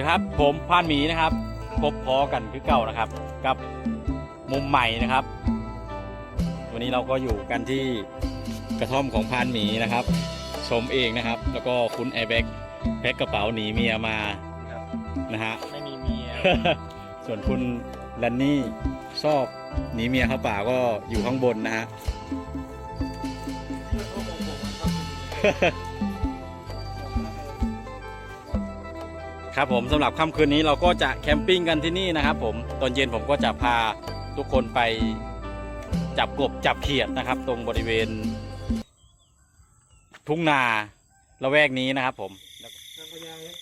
สวัสดีครับผมพานหมีนะครับพบพอกันคือเก่านะครับ กับมุมใหม่นะครับ วันนี้เราก็อยู่กันที่กระท่อมของพานหมีนะครับ ชมเองนะครับ แล้วก็คุณแอร์แบ็กแพ็คกระเป๋าหนีเมียมานะฮะไม่มีเมีย ส่วนคุณแลนนี่ชอบหนีเมียเข้าป่าก็อยู่ข้างบนนะฮะ ครับผมสำหรับค่ำคืนนี้เราก็จะแคมปิ้งกันที่นี่นะครับผมตอนเย็นผมก็จะพาทุกคนไปจับกบจับเขียดนะครับ ตรงบริเวณ ทุ่งนาละแวกนี้นะครับ ผมนางพญาเนี่ย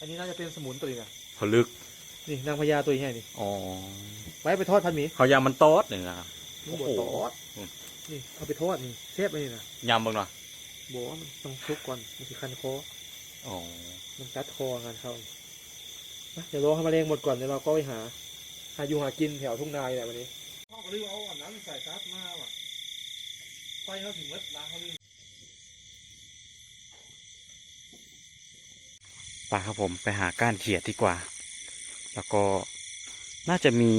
อันนี้น่าจะเป็นสมุนตัวนี้นะผลึกนี่นางพญาตัวใหญ่นี่อ๋อไว้ไปทอดพันหมีเขายามันโต๊ดหนึ่งนะครับมึงบโอ้ดโหตอดนี่เอาไปทอดนี่เชฟไปนี่นะยำบ้างเนาะบอกว่ามันต้องคลุกก่อนมันคือคันคอ อ๋อมันกัดคองานเข้านะเดี๋ยวรอให้มาเรงหมดก่อนเดี๋ยวเราก็ไปหา หาอยู่หากินแถวทุ่งนาแหละวันนี้พ่อก็ลืมเอาอันนั้นใส่กัดมาว่ะไฟเขาถึงวัดล้างเขาลืมไปครับผมไปหาก้านเขียดดีกว่า แล้วก็น่าจะมี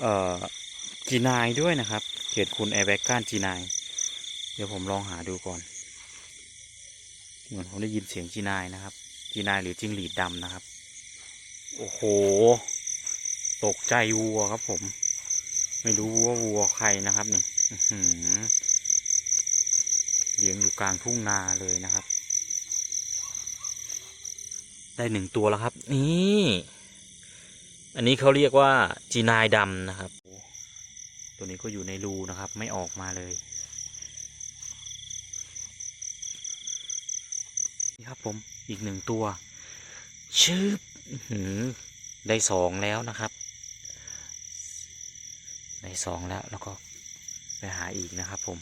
เอ่อจีนายด้วยนะครับ เขียดคุณแอร์แบ็กก้านจีนาย เดี๋ยวผมลองหาดูก่อน เหมือนผมได้ยินเสียงจีนายนะครับ จีนายหรือจิงหรีดดำนะครับ โอ้โห ตกใจวัวครับผม ไม่รู้ว่าวัวใครนะครับนี่อื้อหือเลี้ยงอยู่กลางทุ่งนาเลยนะครับ ได้หนึ่งตัวแล้วครับ นี่อันนี้เขาเรียกว่าจีนายดำนะครับ ตัวนี้ก็อยู่ในรูนะครับ ไม่ออกมาเลย นี่ครับผมอีกหนึ่งตัวชืบอื้อหือได้สองแล้วนะครับ ได้สองแล้วแล้วก็ไปหาอีกนะครับผม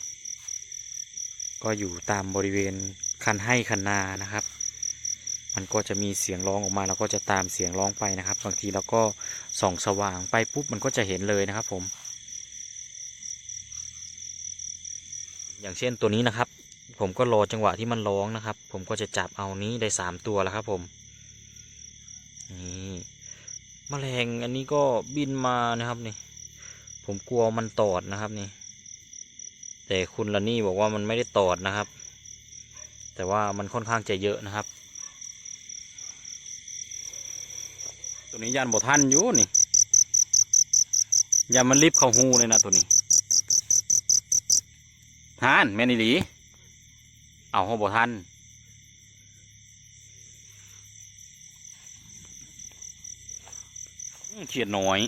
ก็อยู่ตามบริเวณคันให้คันนานะครับ มันก็จะมีเสียงร้องออกมาเราก็จะตามเสียงร้องไปนะครับ บางทีเราก็ส่องสว่างไปปุ๊บมันก็จะเห็นเลยนะครับผม อย่างเช่นตัวนี้นะครับ ผมก็รอจังหวะที่มันร้องนะครับ ผมก็จะจับเอานี้ได้สามตัวแล้วครับผมนี่แมลงอันนี้ก็บินมานะครับนี่ ผมกลัวมันตอดนะครับนี่ แต่คุณละนี่บอกว่ามันไม่ได้ตอดนะครับ แต่ว่ามันค่อนข้างจะเยอะนะครับ ตัวนี้ยันบ่ทันอยู่นี่ยันมันรีบเข้าหูเลยนะตัวนี้ทานแม่นอีหลี เอาเขาบ่ทันเขียดน้อย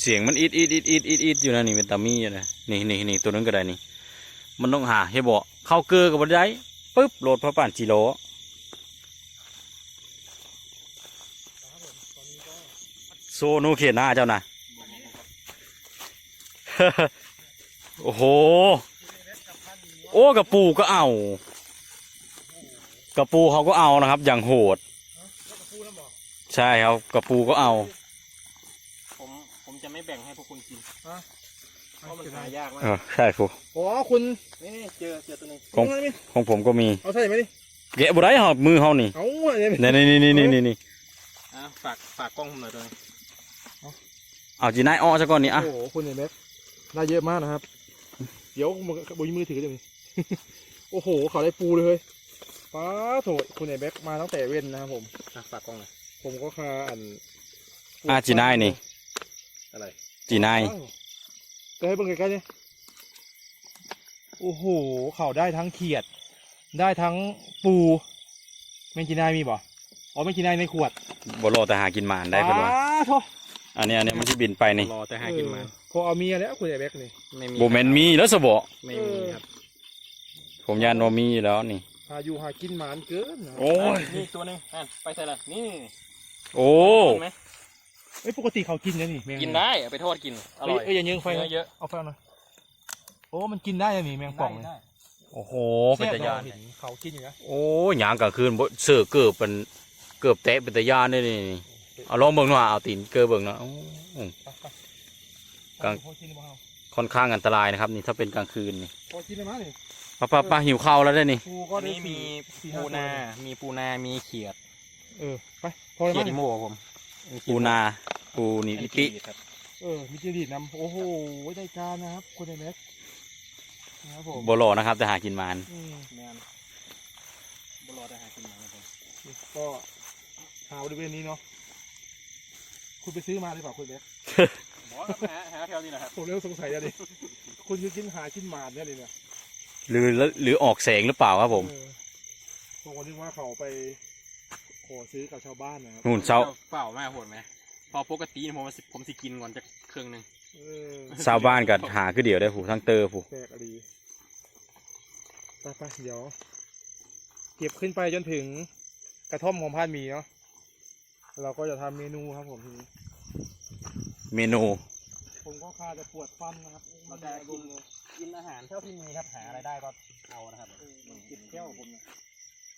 เสียงมันอีดอีดอีดอีดอีดอีดอยู่นะนี่เป็นตามีอยู่นะนี่นี่นี่ตัวนั้นก็ได้นี่ มันต้องหาเฮ้บอกเข้าเกลือกับบันไดปุ๊บโหลดพระป่านจิโลโซโนเขียนหน้าเจ้านะ โอ้โห โอ้กระปูก็เอากระปูเขาก็เอานะครับ อย่างโหด ใช่ครับกระปูก็เอา ผมผมจะไม่แบ่งให้พวกคุณกินเพราะมันหายากมากเออใช่ครูอ๋อคุณนี่นี่เจอเจอตัวนี้ของเอาไหมของผมก็มี เอาใส่ไหมดิแกะบุได้หอบมือเขานี่เอาอันนี้นี่นี่นี่นี่นี่นี่อะฝากฝากกล้องผมหน่อยตัวนี้เอาจีนายอ้อซะก่อนนี่อะโอ้โหคุณเห็นไหม ได้เยอะมากนะครับ เดี๋ยวมือบุยมือถือเดี๋ยวนี้โอ้โห เขาได้ปูเลยเฮ้ยป้าโถคุณไอ้แบ็คมาตั้งแต่เว้นนะครับผมอะฝากกล้องหน่อยผมก็คาอันอะจีนายนี่ อะไรจีนายก็ให้เบิ่งใกล้ๆนี่โอ้โห เขาได้ทั้งเขียด ได้ทั้งปูแมงจีนายมีบ่อ๋อแมงจีนายในขวดบรอแต่หากินหมานได้เพิ่นว่าอ้าโถอันนี้อันนี้มันที่บินไปนี่รอแต่หากินมาเออ พอเอาเมียแล้วคุณไอ้แบ็คนี่ไม่มีโบแมนมีแล้วสบไม่มีครับ ผมยานโนมีอยู่แล้วนี่พาอยู่หากินหมานเกินนะโอ้ยนี่ตัวหนึงอะไปใส่ละนี่โอ้กินไหมเอ้ยปกติเขากินนะนี่แมงกินได้เอาไปทอดกินอเอ้ร่ยอยเอ้ยอย่าเยิงไฟเนื้นะอเยอะเอาไฟหน่อยโอ้มันกินได้นะนี่แมงป่องนี่ได้ โอ้โหเป็นตะยานเห็นเขากินอยู่นะโอ้ยหยางกลางคืนบ่เสือเกือบเป็นเกือบแตะเป็นตะยานได้นี่นี่เอาลองเบิ่งหน่อยเอาตีนเกือบเบิ่งหน่อยโอ้ ไปไป กลางเขากินบ่เฮาเขาค่อนข้างอันตรายนะครับ นี่ถ้าเป็นกลางคืนนี่พอกินได้ไหมนี่ป้าป้าป้าหิวข้าวแล้วได้นี่ปูก็อันได้นี้มีสี่ปูห้นาตัวมีปูนา มีเขียด เออไปพอได้เขียดไหมอีโม่ผมปูนา ปูนี่อันลินี้ปิเขียดครับเออมีจิริตนำโอ้โหได้การนะครับคุณไอแม็กนะครับผมโบโลนะครับ แต่หากินมานอืมแมนบรอดอาหารกินมาครับผมก็หาบริเวณนี้เนาะคุณไปซื้อมาหรือเปล่าคุณแม็กหมอ ครับหาหาแถวนี้นะครับผมเริ่มสงสัยแล้วดิคุณคือกินหากินหมาดเนี่ยดิเนี่ยหรือหรือออกแสงหรือเปล่าครับผมเออผมก็นึกว่าเขาไปขอซื้อกับชาวบ้านนะครับนู่นเช้าเปล่ามากโหดไหมพอปกติผมสิผมสิกินก่อนจะเครื่องหนึ่งเออชาวบ้านกันหาคือเดียวได้ผูทั้งเตอร์ผูแปลกอะดีไปไปเดี๋ยว เก็บขึ้นไปจนถึงกระท่อมของพานหมีเนาะเราก็จะทำเมนูครับผมทีนี้ เมนู ผมก็คาจะปวดฟันนะครับเราจะกินกินอาหารเท่าที่มีครับหาอะไรได้ก็เอานะครับเออมันกินแก้วผมนะ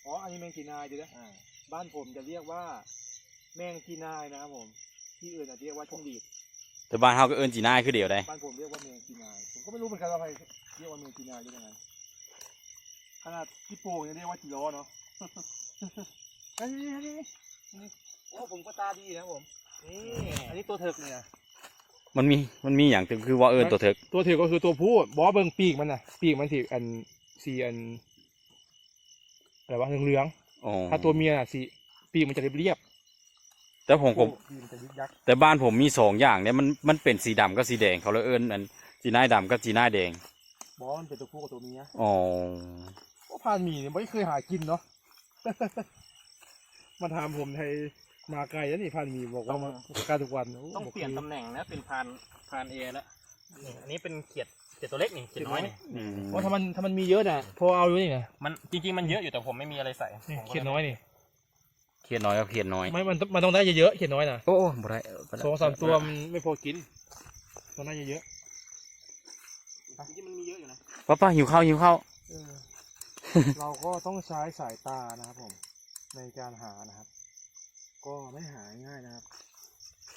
อ๋ออันนี้แมงกีนายดูนะบ้านผมจะเรียกว่า แมงกีนายนะครับผมที่อื่นอาจจะเรียกว่าช่องดีดแต่บ้านเขาก็เอิ้นจีน่ายคือเดียวได้บ้านผมเรียกว่าแมงกีนายผมก็ไม่รู้เหมือนกันว่าใครเรียกว่าแมงกีนายหรือยังไงขนาดที่โป่งยังเรียกว่าจิโร่เนาะอันนี้อันนี้อันนี้โอ้ผมก็ตาดีนะผมนี่อันนี้ตัวเถิกเนี่ย มันมีมันมีอย่างคือว่าเอิ้นตัวเถกตัวเถิกก็คือตัวผู้บอสเบิ่งปีกมันนะปีกมันสีอันสีอันอะไรวะเหลืองอ๋อๆถ้าตัวเมียน่ะสีปีกมันจะเรียบแต่ผมๆผมปีกมันจะยึกยักแต่บ้านผมมีสองอย่างเนี่ยมันมันเป็นสีดำกับสีแดงเขาเลยเอิ้นอันจีน่ายดำกับจีน่ายแดงบอสมันเป็นตัวผู้กับตัวเมียอ๋อก็พานหมีเนี่ยไม่เคยหากินเนาะมาถามผมไทย มาไกลแล้วนี่พานหมีบอกว่ามาการทุกวันโต้องเปลี่ยนบอกตำแหน่งนะเป็นพานพานเอแล้วนี่อันนี้เป็นเขียดเขียดตัวเล็กนี่เขียดน้อยนี่อืมว่าถ้ามันถ้ามันมีเยอะน่ะ พอเอาอยู่นี่นะมันจริงๆมันเยอะอยู่แต่ผมไม่มีอะไรใส่นี่ผมก็เขียดน้อยนี่เขียดน้อยกับเขียดน้อย ไม่มันมันต้องได้เยอะๆเขียดน้อยน่ะโอ้บ่ได้บ่ได้สองสามตัวมันไม่พอกินต้องได้เยอะจริงๆมันมีเยอะอยู่นะป้าป้าหิวข้าวหิวข้าวๆเออเราก็ต้องใช้สายตานะครับผม ในการหานะครับ ก็ไม่หาง่ายนะครับ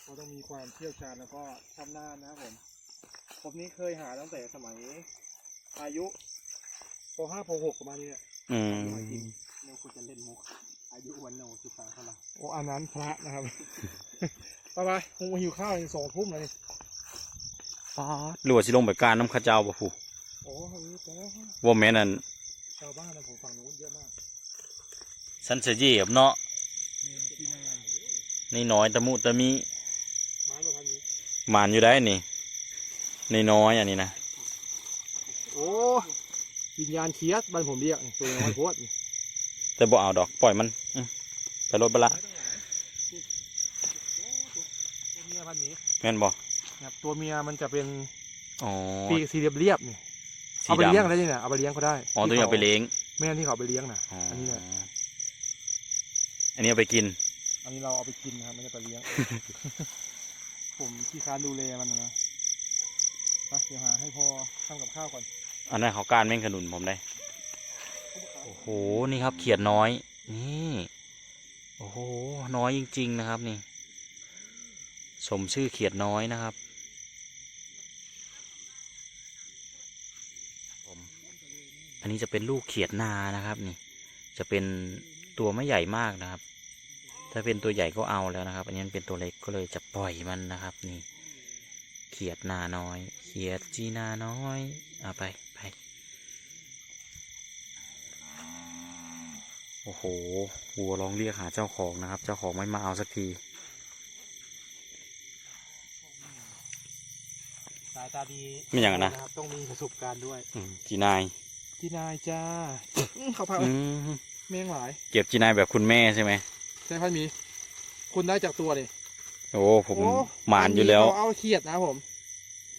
ก็ต้องมีความเชี่ยวชาญแล้วก็ชำนาญนะครับผม ผมนี่เคยหาตั้งแต่สมัย อายุป .5 ป .6 ประมาณนี้เนี่ยอืมเร็วคุณจะเล่นมุก อายุวันโนสุฟังเท่าไหร่โอ้อันนั้นพระนะครับ ไปไปคงมาหิวข้าวในสองทุ่มแล้วนี่ป๊าดหรือว่าสิลงไปการน้ำข้าเจ้าบ่ผู้โอ้เฮ้ยแต่ว่าแม่นอั่นชาวบ้านนะผมฝั่งนู้นเยอะมาก สันเสยียบเนาะมีที่นา นี่น้อยตะมุตะมิไม้ประพันธ์นี้หมานอยู่ได้นี่ในน้อยอันนี้นะโอ้วิญญาณเคียสบ้านผมเรียกตัวน้อยโคตรแต่บ่เอาดอกปล่อยมันอื้อไปรถไปละตัวเมียพันธุ์นี้แม่นบ่ครับตัวเมียมันจะเป็นอ๋อปีกสีเรียบๆนี่สีเอาไปเลี้ยงดำได้เนี่ยเอาไปเลี้ยงก็ได้อ๋อตัวนี้เอาไปเลี้ยงแม่ที่เขาเอาไปเลี้ยงนะอ๋ออันนี้แหละอันนี้เอาไปกิน อันนี้เราเอาไปกินนะครับไม่ได้ไปเลี้ยง ผมที่ค้านดูแลมันนะไปเดี๋ยวหาให้พอทำกับข้าวก่อนอันนั้นเขาการแม่งขนุนผมได้ โอ้โห นี่ครับ เขียดน้อย นี่ โอ้โห น้อยจริง ๆ นะครับ นี่ สมชื่อเขียดน้อยนะครับผมอันนี้จะเป็นลูกเขียดนานะครับ นี่ จะเป็นตัวไม่ใหญ่มากนะครับ ถ้าเป็นตัวใหญ่ก็เอาแล้วนะครับ อันนี้มันเป็นตัวเล็กก็เลยจะปล่อยมันนะครับนี่ เขียดนาน้อย เขียดจีนาน้อยเอาไปไปโอ้โหวัวร้องเรียกหาเจ้าของนะครับ เจ้าของไม่มาเอาสักทีสายตาดีไม่อย่างนั้นนะครับต้องมีประสบการณ์ด้วยอืมจีนายที่นายจ้าอื้อเขาพาอืมแมงหลาย เก็บจีนายแบบคุณแม่ใช่ไหม ใช่พันหมี คุณได้จากตัวนี่โอ้ผมโอ้หมานอยู่แล้วเขาเอาเขียดนะครับผม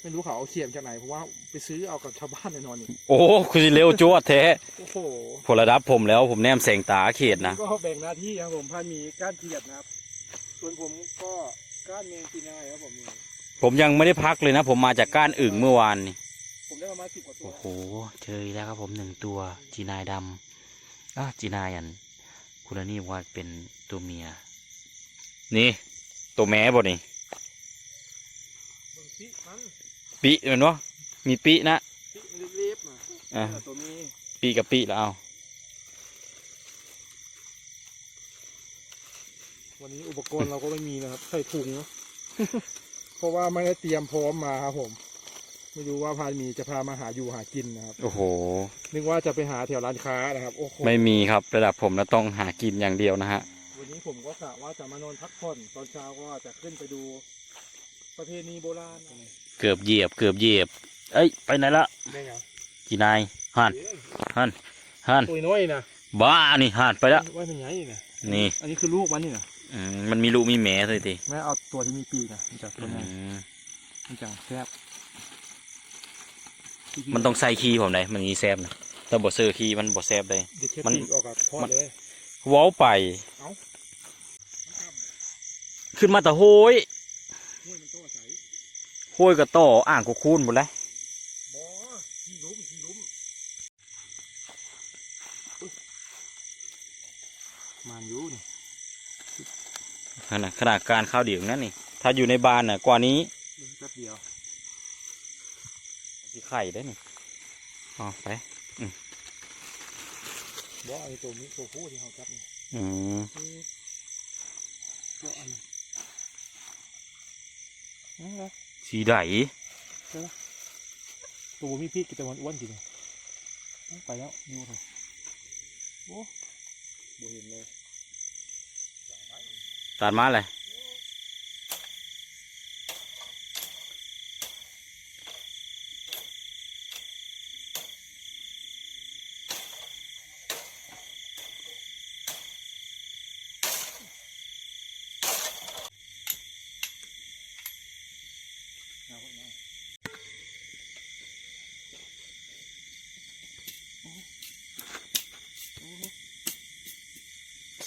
ไม่รู้เขาเอาเขียดจากไหนเพราะว่าไปซื้อเอากับชาวบ้านแน่นอนนี่โอ้คุณสิเร็วจวดแท้โอ้โหผลระดับผมแล้วผมแนมแสงตาเขียดนะก็แบ่งหน้าที่ครับผมพันหมีก้านเขียดนะครับ ส่วนผมก็ก้านแมงกีนายครับผมนี่ผมยังไม่ได้พักเลยนะ ผมมาจากก้านอึ่งเมื่อวานนี่ผมได้ประมาณสิบกว่าตัวโอ้โหเจออีกแล้วครับผมหนึ่งตัวจีนายดำอะจีนายอันคุณอันนี่บอกว่าเป็น ตัวเมีย นี่ ตัวแม่บ่นี่เบิ่งสิมันปิเห็นวะมีปีนะมันเรียบๆมาอะตัวนี้ปีกับปีแล้วเอาวันนี้อุปกรณ์เราก็ไม่มีนะครับ ใส่ถุงเนอะเพราะว่าไม่ได้เตรียมพร้อมมาครับผม ไม่รู้ว่าพานหมีจะพามาหาอยู่หากินนะครับ โอ้โห นึกว่าจะไปหาแถวร้านค้านะครับ โอ้โห ไม่มีครับระดับผมแล้วต้องหากินอย่างเดียวนะฮะ วันนี้ผมก็กะว่าจะมานอนพักผ่อนตอนเช้าก็จะขึ้นไปดู ประเพณีโบราณนะเกือบเหยียบ เกือบเหยียบ เอ้ย ไปไหนละได้ไงจีนายหันหันหันตัวน้อยนะบ้านี่หันไปแล้วว่าเป็นไงนี่นะนี่ อันนี้คือลูกมันนี่นะอืมมันมีลูกมีแม่เลยทีแม่เอาตัวที่มีปีกนะมันจะตัวอืนี้มมันจะแซ่บมันต้องใส่คีย์ผมเลยมันมีแซบนะถ้าบดเซอร์คีย์มันบดแซบเลยเด็ดแค่มันปีกออกกับทอดเลยเว้าไปเอ้าขึ้นมาแต่โหยห้วยมันโตใสโหยกับต่ออ่างกูคูนหมดเลยบอที่ลุ้มที่ลุ้มอุ๊ยมันอยู่นี่ขนาดขนาดการข้าวเดี่ยวนั่นนี่ ถ้าอยู่ในบ้านน่ะ กว่านี้ลุ้มแป๊บเดียวที่ไข่ได้นี่อ๋อไป บอไอ้ตัวนี้ตัวผู้ที่เขาจับนี่อืมคือตัวอันนี้นั่นแหละสีไดตัวมีพี่กินแต่วันอ้วนจริงไปแล้วดูเถอะโอ้โบเห็นเลยตัดมาเลย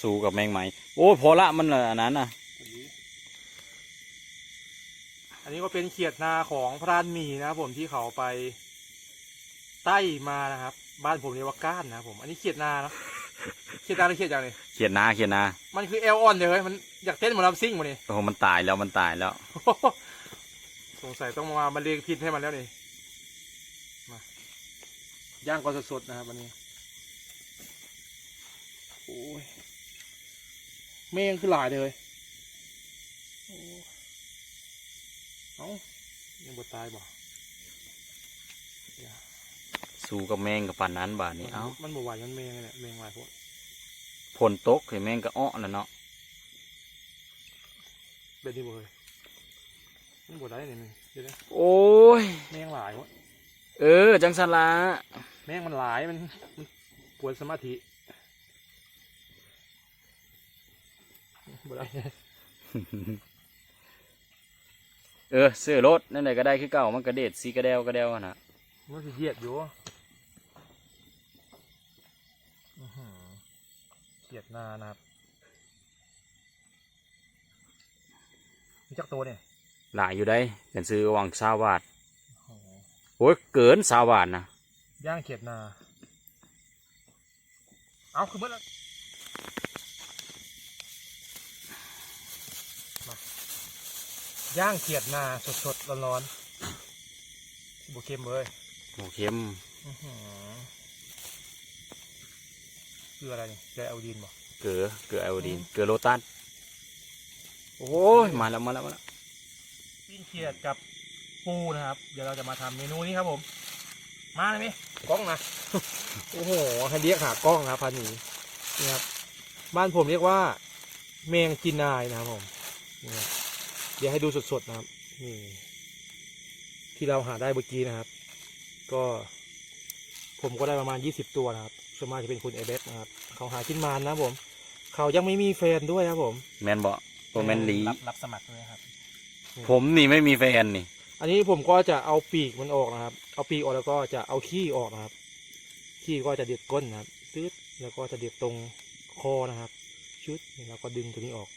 สู้กับแมงไหมโอ้ยพอละมันละอันนั้นน่ะอันนี้อันนี้ก็เป็นเขียดนาของพรานหมีนะครับผมที่เขาไปใต้มานะครับ บ้านผมเรียกว่าก้านนะครับผมอันนี้เขียดนาเนาะเขียดนาหรือเขียดอย่างนี้เขียนนาเขียนนา มันคือเอลออนเลยเฮ้ยมันอยากเต้นเหมือนลำซิ่งมานี่โอ้โหมันตายแล้วมันตายแล้ว สงสัยต้องมามาเลงพิษให้มันแล้วนี่มาย่างก่อนสดๆนะครับวันนี้โอ้ย เมงคือหลายเลยโอ้เอ้ายังบดตายบ่สู้กับแมงกับปานนั้นบาดนี้เอ้ามันบ่ไหวมันเมงเลยเนี่ยเมงหลายพวกผลตกเห็นแมงก็อ้อแล้วเนาะเบ็ดนี่บ่เลยมันบ่ได้เนี่ยมึงเดี๋ยวนะโอ้ยแมงหลายวะเออ จังสลาแมงมันหลายมันมันปวดสมาธิ บ่ได้เออซื้อรถนั่นไหนก็ได้คือเก่ามันกระเด็ดสีกระเดวกระเดวอะนะมันสิเหยียดอยู่อื้อหือเหยียดนานะครับมีจักตัวเนี่ยหลายอยู่ได้เป็นซื้อวังซาวาดโอ้โหโอ้ยเกินซาวาดนะย่างเขียดนา เอาคือเมื่อแล้วมา ย่างเขียดนาสดๆร้อนๆบุเค็มเลยโอ้เค็มอื้อหือคืออะไรเนี่ยใจเอาดินบ่เกลือเกลือไอโอดีนเกลือโลตัสโอ้ยมาแล้วมาแล้วมาแล้วปิ้งเขียดกับปูนะครับ เดี๋ยวเราจะมาทำเมนูนี้ครับผม มาเลยมิกล้องนะ โอ้โหให้เรียกหากล้องนะครับพันนี้นี่ครับบ้านผมเรียกว่า แมงจีนายนะครับผมนี่ครับ เดี๋ยวให้ดูสดๆนะครับนี่ที่เราหาได้เมื่อกี้นะครับ ก็ ผมก็ได้ประมาณยี่สิบตัวนะครับส่วนมากจะเป็นคุณเอเบสนะครับ เขาหากินมานนะครับผม เขายังไม่มีแฟนด้วยครับผมแมนบอกตัวแมนลีรับรับสมัครด้วยครับ ผมนี่ไม่มีแฟนนี่ อันนี้ผมก็จะเอาปีกมันออกนะครับ เอาปีกออกแล้วก็จะเอาขี้ออกนะครับ ขี้ก็จะเด็ดก้นนะครับตืดแล้วก็จะเด็ดตรงคอนะครับ ชุดแล้วก็ดึงตัวนี้ออก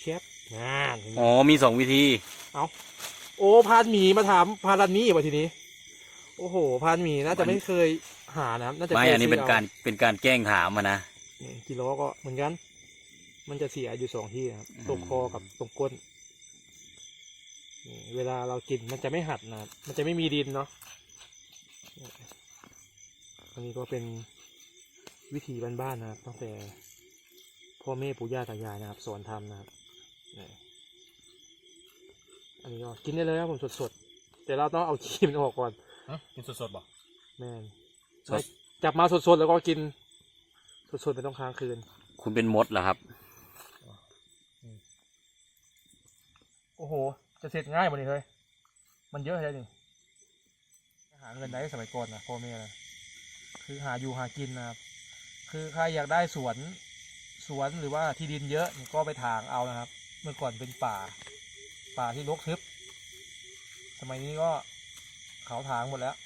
เชฟ งานเห็นไหมอ๋อมีสองวิธี โอ้พานหมีมาถามพารันนี้ป่ะทีนี้ โอ้โหพานหมีน่าจะไม่เคยหานะครับน่าจะไม่ คยอันนี้เป็นซื้การเป็นการแกล้งถามอะนะนี่กิโลก็เหมือนกัน มันจะเสียอยู่สองที่นะครับอืม ตรงคอกับตรงก้นนี่เวลาเรากินมันจะไม่หัดนะครับมันจะไม่มีดินเนาะอันนี้ก็เป็นวิธีบ้านๆนะครับตั้งแต่พ่อแม่ปู่ย่าตายายนะครับสอนทำนะครับนี่ อันนี้ก็กินได้เลยครับผมสดๆ แต่เราต้องเอาขี้มันออกก่อนกินสดๆบ่แม่นสดไม่จับมาสดๆแล้วก็กิน สดๆไม่ต้องค้างคืน คุณเป็นมดเหรอครับ โอ้โห จะเสร็จง่ายหมดเลยเฮ้ยมันเยอะเลยนี่หาเงินได้สมัยก่อนนะพ่อแม่นะคือหาอยู่หากินนะครับ คือใครอยากได้สวนสวนหรือว่าที่ดินเยอะนี่ก็ไปถางเอานะครับ เมื่อก่อนเป็นป่า ป่าที่รกทึบ สมัยนี้ก็เขาถางหมดแล้ว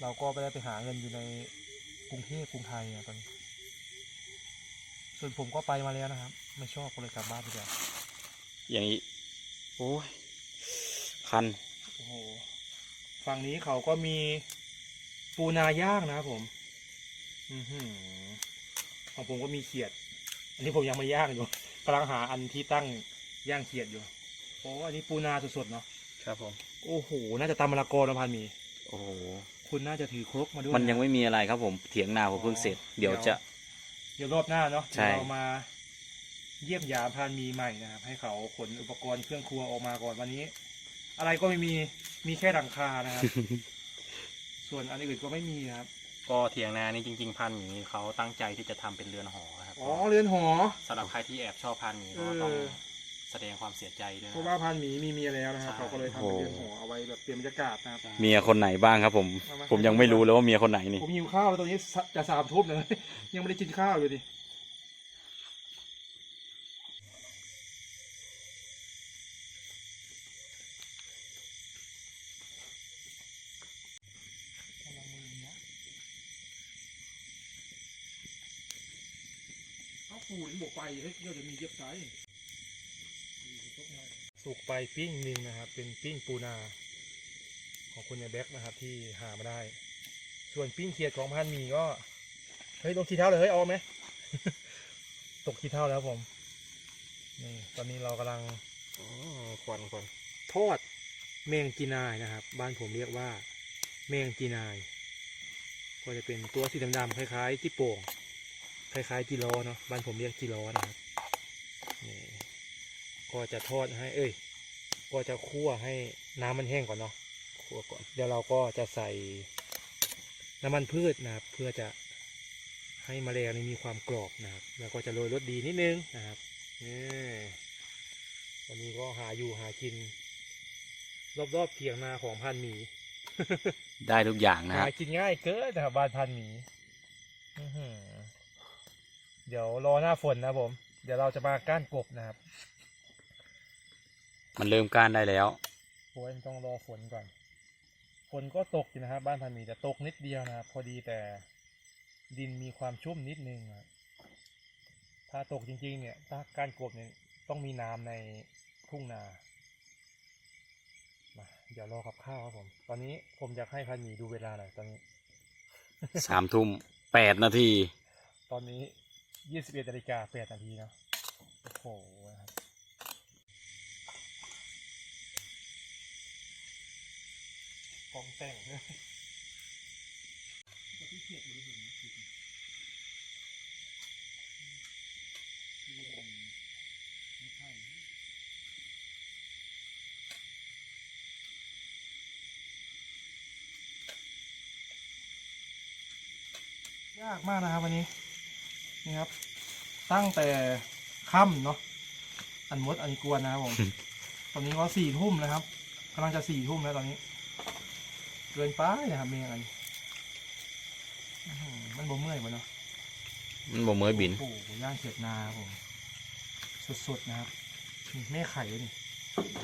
เราก็ไม่ได้ไปหาเงินอยู่ในกรุงเทพกรุงไทยอะตอนนี้ ส่วนผมก็ไปมาแล้วนะครับ ไม่ชอบก็เลยกลับบ้านไปแล้วอย่างนี้โอ้ยคันโอ้โหฝั่งนี้เขาก็มีปูนาย่างนะครับผม อือหือของผมก็มีเขียด อันนี้ผมยังไม่ย่างอยู่ กำลังหาอันที่ตั้งย่างเขียดอยู่โอ้อันนี้ปูนาสดๆเนาะครับผม โอ้โหน่าจะตำมะละกอนะพันหมี โอ้โห คุณน่าจะถือครกมาด้วยมันยังะไม่มีอะไรครับผมเถียงนาผมเพิ่งเสร็จ เดี๋ยวจะ เดี๋ยวรอบหน้าเนาะใช่ เดี๋ยวเรามา เยี่ยมยามพันหมีใหม่นะครับ ให้เขาขนอุปกรณ์เครื่องครัวออกมาก่อนวันนี้ อะไรก็ไม่มีมีแค่หลังคานะครับ ส่วนอันอื่นก็ไม่มีนะครับ ก็เถียงนานี่จริง ๆ พันหมีเขาตั้งใจที่จะทำเป็นเรือนหอครับ อ๋อเรือนหอ สำหรับใครที่แอบชอบพันหมีก็ต้องเออ แสดงความเสียใจด้วยเพนะราะคว่ารับพันหมีมีเมียแล้วนะครับใช่ เขาก็เลยทำเป็นเรือนหอเอาไว้แบบเปลี่ยนบรรยากาศนะครับ เมียคนไหนบ้างครับผมมามา ผมยังไม่รู้เลยว่าเมียคนไหนนี่ ผมหิวข้าวแล้วตอนนี้จะสามทุ่มเลย ยังไม่ได้กินข้าวอยู่ดิเอาปูนบวก ไปเฮ้ยเดี๋ยวจะมีเย็บไซสุกไปปิ้งหนึ่งนะครับ เป็นปิ้งปูนา ของคุณในแบ็กนะครับ ที่หามาได้ ส่วนปิ้งเขียดของพันหมีก็เฮ้ยลงขี้เท้าเลยเฮ้ยเอาไหมตกขี้เท้าแล้วผมนี่ตอนนี้เรากำลังอืมควันควันทอดแมงจีนายนะครับ บ้านผมเรียกว่า แมงจีนาย ก็จะเป็นตัวสีดำๆคล้ายๆที่โป่ง คล้ายๆจีโรเนาะบ้านผมเรียกจีโรนะครับนี่ก็จะทอดให้ เอ้ย ก็จะคั่วให้น้ำมันแห้งก่อนเนาะคั่วก่อน เดี๋ยวเราก็จะใส่น้ำมันพืชนะครับ เพื่อจะให้แมลงนี่มีความกรอบนะครับ แล้วก็จะโรยรสดีนิดนึงนะครับนี่วันนี้ก็หาอยู่หากิน รอบๆเถียงนาของพันหมี ได้ทุกอย่างนะคหารับกินง่ายเกินนะครับบ้านพันหมี อื้อหือ เดี๋ยวรอหน้าฝนนะครับผม เดี๋ยวเราจะมาก้านกบนะครับมันเริ่มก้านได้แล้วโอ้ยต้องรอฝนก่อน ฝนก็ตกอยู่นะครับ บ้านพันหมีแต่ตกนิดเดียวนะครับ พอดีแต่ดินมีความชุ่มนิดนึงนะครับถ้าตกจริงๆ เนี่ย ถ้าก้านกบเนี่ยต้องมีน้ำในทุ่งนามาเดี๋ยวรอกับข้าวครับผม ตอนนี้ผมอยากให้พันหมีดูเวลาหน่อยตอนนี้ สามทุ่มแปดนาที ตอนนี้ ยี่สิบเอ็ดนาฬิกาแปดนาทีเนาะโอ้โหนะครับกองแต่งเนี่ยดเลยเห็นนะคือไม่ใช่ยากมากนะครับวันนี้ นี่ครับ ตั้งแต่ค่ำเนาะอันมดอันกวนนะครับผม ตอนนี้ก็สี่ทุ่มนะครับกำลังจะสี่ทุ่มแล้วตอนนี้ เกินไปนะครับเมย์อะไรอื้อหือมันบ่เมื่อยมันเนาะมันบ่เมื่อยบิน โอ้โหย่างเขียดนาครับผมสดๆนะครับนี่แม่ไข่เลยนี่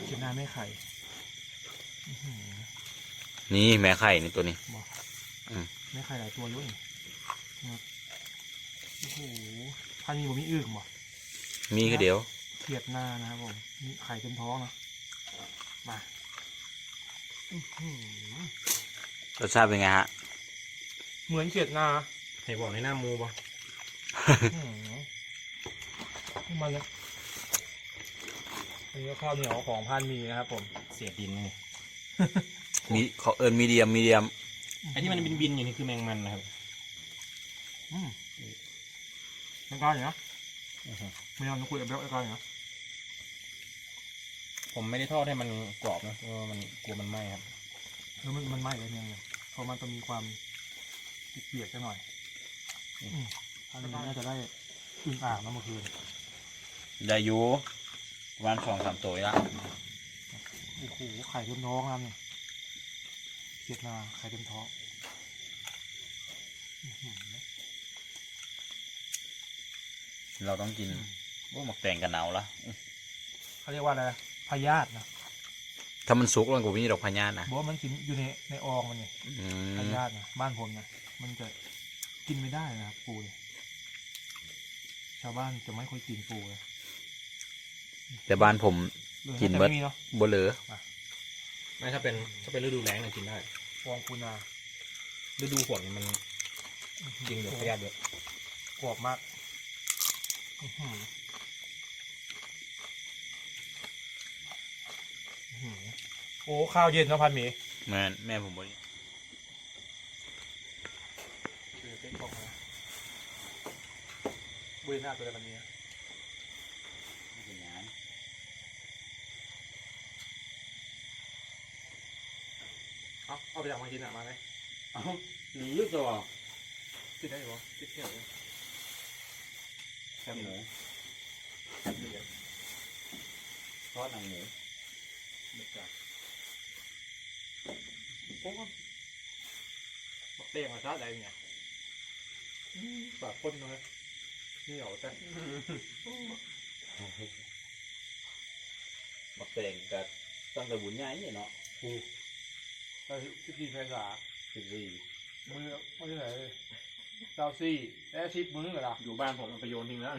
เขียดนาแม่ไข่อื้อหือ นี่แม่ไข่นี่ตัวนี้ บอกอืมแม่ไข่หลายตัวเยอะนี่นะครับ โอ้โหพันมีบ่มีอึ่งบ่มีแค่เดียวเขียดหน้านะครับผมมีไข่เต็มท้องเนอะมาอื้อหือรสชาติเป็นไงฮะ เหมือนเขียดนาให้บอกในหน้ามูป่ะอื้อหือนี่มันเลยอันนี้ก็ข้าวเหนียวของพันหมีนะครับผม เสียดินนี่มีเขาเอิญมีเดียมมีเดียมไอ้ที่มันบินบินๆอยู่นี่คือแมงมันนะครับ อืม มันกลายอยู่นะไม่เอาต้องคุยกับเบลกลายอยู่นะผมไม่ได้ทอดให้มันกรอบนะเพราะว่ามันกลัวมันไหม้ครับคือมันมันไหม้เลยเนี่ยเพราะมันต้องมีความเปียกๆจังหน่อยอืมอันนี้น่าจะได้อึ่งอ่างนะเมื่อคืนได้อยู่ประวันสองสามตัวละโอ้โหไข่เต็มท้องแล้วเนี่ยเจ็ดนาไข่เต็มท้องอื้อหือ เราต้องกินโอ้หมักแตงกันหนาวละเขาเรียกว่าอะไรนะพยาธินะถ้ามันสุกแล้วก็มีดอกพญานะบอกว่ามันกินอยู่ในในอองมันเนี่ยอืพมยาธินะบ้านผมนะมันจะกินไม่ได้นะครับปูเนี่ยชาวบ้านจะไม่ค่อยกินปูเลยแต่บ้านผม หรือกินาจะเบิดไม่มีเนาะบ่เหลือไม่ถ้าเป็นถ้าเป็นฤดูแล้งเนี่ยกินได้ฟองปูนาฤดูฝนมันจริงเดี๋ยวพยาธิเยอะกรอบมากอื้อหืออื้อหือ โอ้ข้าวเย็นเนาะพันหมีแม่นแม่ผมบ่ได้คือเต้นบอกมาบุยหน้าตัวอะไรวันนี้เอาเอาไปจากมากินอะมาไหมเอ้าหนีอยู่ตัวกินได้หรอกินเที่ยวเลย แค่หมูทอดหนังหมูเด็กจ้ะโอ้บอกเต้มาซะได้เนี่ยปากคนเลยนี่เหรอแต่หมักแตงก็ตั้งแต่บุญใหญ่เนาะปูแต่ที่กินแพงกว่าสิบสี่มือไม่ใช่ไหนเลย เจ้าซี่แล้วชิปมือเหรออยู่บ้านผมเอาไปโยนทิ้งแล้ว